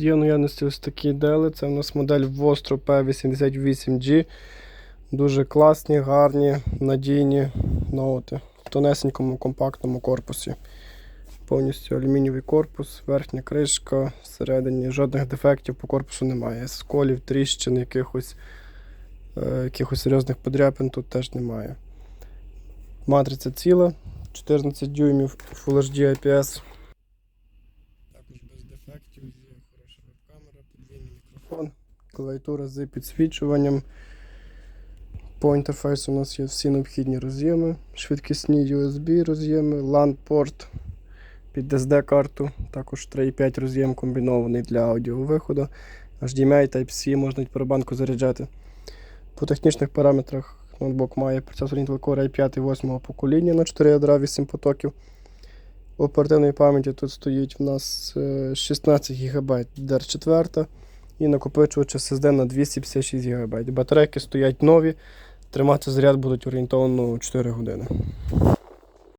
Є в наявності ось такі дели. Це у нас модель Vostro P88G. Дуже класні, гарні, надійні ноути в тонесенькому компактному корпусі. Повністю алюмінієвий корпус, верхня кришка, всередині жодних дефектів по корпусу немає. Сколів, тріщин, якихось, е, якихось серйозних подряпин тут теж немає. Матриця ціла, 14 дюймів Full HD IPS. Без є хороша веб-камера, подвійний мікрофон, клавіатура з підсвічуванням. По інтерфейсу у нас є всі необхідні роз'єми, швидкісні USB роз'єми, LAN-порт під SD-карту, також 3.5 роз'єм комбінований для аудіовиходу, HDMI Type-C можна від парабанку заряджати. По технічних параметрах ноутбук має процесор Intel Core i5 8 покоління на 4 ядра 8 потоків. Оперативної пам'яті тут стоїть в нас е, 16 ГБ DDR4 і накопичувач SSD на 256 ГБ. Батарейки стоять нові, тримати заряд будуть орієнтовно 4 години.